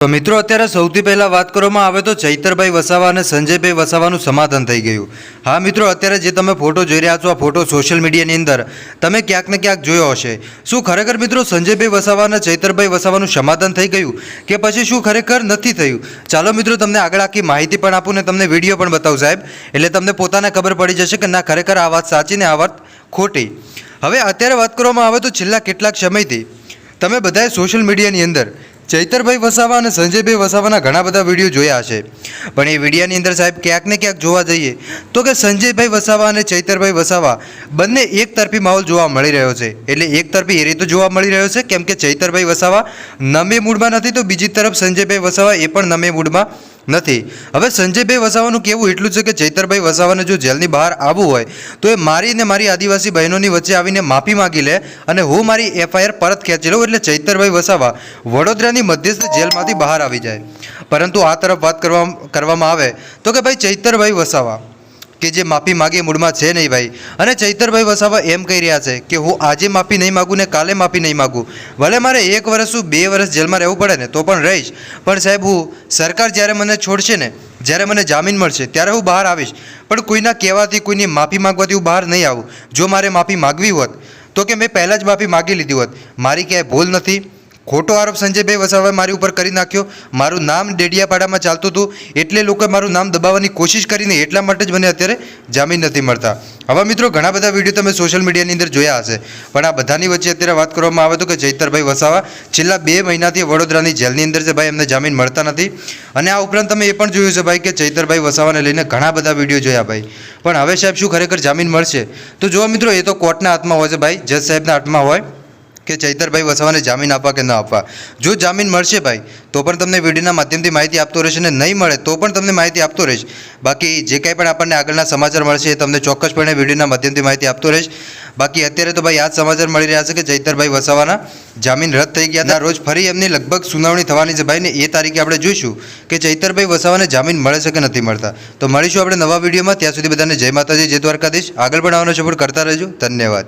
તો મિત્રો, અત્યારે સૌથી પહેલાં વાત કરવામાં આવે તો ચૈતરભાઈ વસાવા અને સંજયભાઈ વસાવાનું સમાધાન થઈ ગયું. હા મિત્રો, અત્યારે જે તમે ફોટો જોઈ રહ્યા છો, આ ફોટો સોશિયલ મીડિયાની અંદર, તમે ક્યાંક ને ક્યાંક જોયો હશે. શું ખરેખર મિત્રો, સંજયભાઈ વસાવા અને ચૈતરભાઈ વસાવાનું સમાધાન થઈ ગયું? કે પછી શું ખરેખર નથી થયું? ચાલો મિત્રો, તમને આગળ આખી માહિતી પણ આપું ને તમને વીડિયો પણ બતાવું સાહેબ. એટલે તમને પોતાને ખબર પડી જશે કે ના, ખરેખર આ વાત સાચી ને આ વાત ખોટી. હવે અત્યારે વાત કરવામાં આવે તો છેલ્લા કેટલાક સમયથી તમે બધાએ સોશિયલ મીડિયાની અંદર ચૈતરભાઈ વસાવા અને સંજયભાઈ વસાવાના ઘણા બધા વીડિયો જોયા હશે. પણ એ વિડીયાની અંદર સાહેબ ક્યાંક ને ક્યાંક જોવા જઈએ, તો કે સંજયભાઈ વસાવા અને ચૈતરભાઈ વસાવા બંને એક તરફી માહોલ જોવા મળી રહ્યો છે. એટલે એક તરફી એ રીતે જોવા મળી રહ્યો છે, કેમ કે ચૈતરભાઈ વસાવા નમે મૂડમાં નથી, તો બીજી તરફ સંજયભાઈ વસાવા એ પણ નમે મૂડમાં નથી. હવે સંજયભાઈ વસાવાનું કહેવું એટલું છે કે ચૈતરભાઈ વસાવાને જો જેલની બહાર આવવું હોય, તો એ મારી ને મારી આદિવાસી બહેનોની વચ્ચે આવીને માફી માગી લે અને હું મારી એફઆઈઆર પરત ખેંચી લઉં એટલે ચૈતરભાઈ વસાવા વડોદરાની મધ્યસ્થ જેલમાંથી બહાર આવી જાય. પરંતુ આ તરફ વાત કરવા કરવામાં આવે તો કે ભાઈ ચૈતરભાઈ વસાવા કે જે માફી માગે મૂળમાં છે નહીં ભાઈ. અને ચૈતરભાઈ વસાવા એમ કહી રહ્યા છે કે હું આજે માફી નહીં માગું ને કાલે માફી નહીં માગું. ભલે મારે એક વર્ષ શું બે વર્ષ જેલમાં રહેવું પડે ને તો પણ રહીશ. પણ સાહેબ, હું સરકાર જ્યારે મને છોડશે ને, જ્યારે મને જામીન મળશે, ત્યારે હું બહાર આવીશ. પણ કોઈના કહેવાથી, કોઈની માફી માગવાથી હું બહાર નહીં આવું. જો મારે માફી માગવી હોત, તો કે મેં પહેલાં જ માફી માગી લીધી હોત. મારી ક્યાંય ભૂલ નથી. ખોટો આરોપ સંજયભાઈ વસાવાએ મારી ઉપર કરી નાખ્યો. મારું નામ ડેડિયાપાડામાં ચાલતું હતું. એટલે લોકોએ મારું નામ દબાવવાની કોશિશ કરીને એટલા માટે જ મને અત્યારે જામીન નથી મળતા. હવે મિત્રો, ઘણા બધા વીડિયો તમે સોશિયલ મીડિયાની અંદર જોયા હશે. પણ આ બધાની વચ્ચે અત્યારે વાત કરવામાં આવે તો કે ચૈતરભાઈ વસાવા છેલ્લા બે મહિનાથી વડોદરાની જેલની અંદર છે ભાઈ, એમને જામીન મળતા નથી. અને આ ઉપરાંત તમે એ પણ જોયું છે ભાઈ કે ચૈતરભાઈ વસાવાને લઈને ઘણા બધા વીડિયો જોયા ભાઈ. પણ હવે સાહેબ શું ખરેખર જામીન મળશે? તો જો મિત્રો, એ તો કોર્ટના હાથમાં હોય છે ભાઈ, જજ સાહેબના હાથમાં હોય. કે ચૈતરભાઈ વસાવાને જામીન આપવા કે ન આપવા? જો જામીન મળશે ભાઈ, તો પણ તમને વિડીયોના માધ્યમથી માહિતી આપતો રહેશે ને નહીં મળે, તો પણ તમને માહિતી આપતો રહીશ. બાકી જે કાંઈ પણ આપણને આગળના સમાચાર મળશે એ તમને ચોક્કસપણે વિડીયોના માધ્યમથી માહિતી આપતો રહીશ. બાકી અત્યારે તો ભાઈ આ જ સમાચાર મળી રહ્યા છે કે ચૈતરભાઈ વસાવાના જામીન રદ થઈ ગયા હતા. રોજ ફરી એમની લગભગ સુનાવણી થવાની છે ભાઈ ને એ તારીખે આપણે જોઈશું કે ચૈતરભાઈ વસાવાને જામીન મળે છે કે નથી મળતા. તો મળીશું આપણે નવા વિડીયોમાં. ત્યાં સુધી બધાને જય માતાજી, જય દ્વારકાધીશ. આગળ પણ આવવાનો સપોર્ટ કરતા રહેજો. ધન્યવાદ.